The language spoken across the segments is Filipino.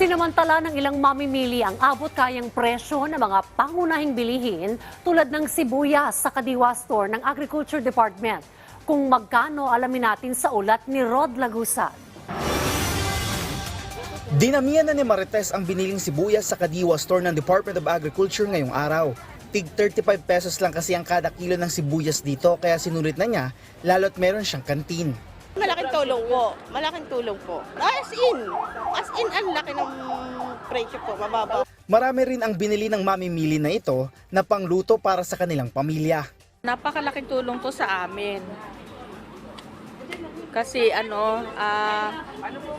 Sinamantala ng ilang mamimili ang abot kayang presyo ng mga pangunahing bilihin tulad ng sibuyas sa Kadiwa Store ng Agriculture Department. Kung magkano alamin natin sa ulat ni Rod Lagusa. Dinamihan na ni Marites ang biniling sibuyas sa Kadiwa Store ng Department of Agriculture ngayong araw. Tig 35 pesos lang kasi ang kada kilo ng sibuyas dito kaya sinulit na niya lalo't meron siyang kantin. Malaking tulong po. Malaking tulong po. As in. As in, ang laki ng presyo po. Mababa. Marami rin ang binili ng mamimili na ito na pangluto para sa kanilang pamilya. Napakalaking tulong to sa amin. Kasi ano, ah,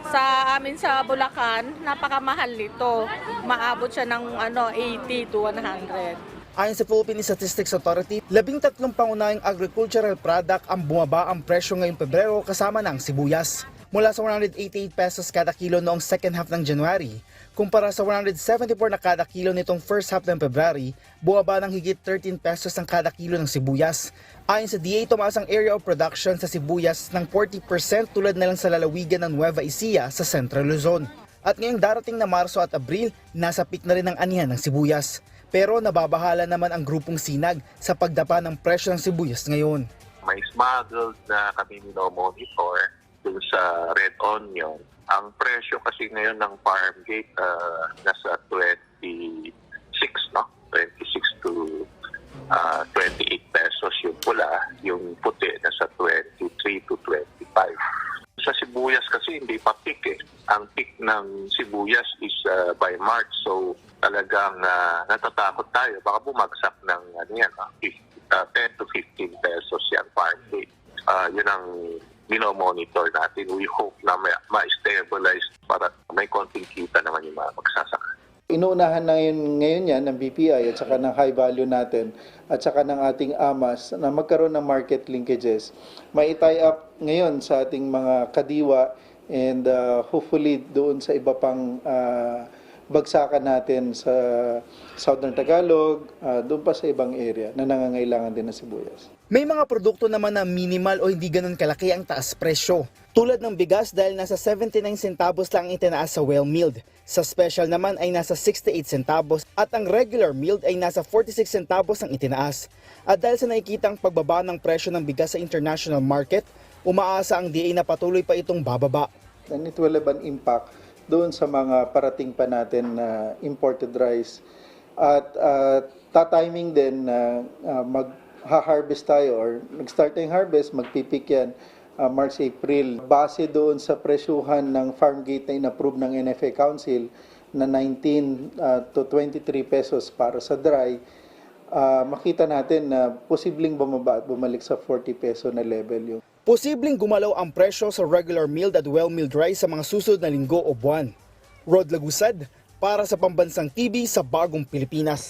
sa amin sa Bulacan, napakamahal nito. Maabot siya ng ano 80 to 100. Ayon sa Philippine Statistics Authority, labing tatlong pangunahing agricultural product ang bumaba ang presyo ngayong Pebrero kasama ng sibuyas. Mula sa 188 pesos kada kilo noong second half ng January, kumpara sa 174 na kada kilo nitong first half ng February, bumaba ng higit 13 pesos ang kada kilo ng sibuyas. Ayon sa DA, tumaas ang area of production sa sibuyas ng 40% tulad na lang sa lalawigan ng Nueva Ecija sa Central Luzon. At ngayong darating na Marso at Abril, nasa peak na rin ang anihan ng sibuyas. Pero nababahala naman ang grupong sinag sa pagdapa ng presyo ng sibuyas ngayon. may smuggled na kami monitor dun sa red onion. Ang presyo kasi ngayon ng farm gate ah, nasa 26, no? 26 to ah, 28 pesos yung pula, yung puti nasa 23 to 25. Sa sibuyas kasi hindi pa peak eh. Ang peak ng sibuyas is ah, by March so talagang ah, natatakot tayo. Baka bumagsak ng ano yan, ah, 50, ah, 10 to 15 pesos yan farm gate. Ah, yun ang minomonitor natin. We hope na ma- ma-stabilize para may konting kita naman yung mga magsasaka. Inuunahan na yun, ngayon yan ng BPI at saka ng high value natin at saka ng ating AMAS na magkaroon ng market linkages. May tie up ngayon sa ating mga kadiwa and uh, hopefully doon sa iba pang uh, bagsakan natin sa Southern Tagalog, uh, doon pa sa ibang area na nangangailangan din ng sibuyas. May mga produkto naman na minimal o hindi ganun kalaki ang taas presyo. Tulad ng bigas dahil nasa 79 centavos lang ang itinaas sa well milled. Sa special naman ay nasa 68 centavos at ang regular milled ay nasa 46 centavos ang itinaas. At dahil sa nakikitang pagbaba ng presyo ng bigas sa international market, umaasa ang DA na patuloy pa itong bababa. And it will have an impact doon sa mga parating pa natin na imported rice. At uh, tatiming din na uh, mag-harvest tayo or nag-start tayong harvest, magpipik yan uh, March, April. Base doon sa presyuhan ng farm gate na inapprove ng NFA Council na 19 uh, to 23 pesos para sa dry, uh, makita natin na posibleng bumaba at bumalik sa 40 peso na level yung Posibleng gumalaw ang presyo sa regular milled at well-milled rice sa mga susunod na linggo o buwan. Rod Lagusad, para sa Pambansang TV sa Bagong Pilipinas.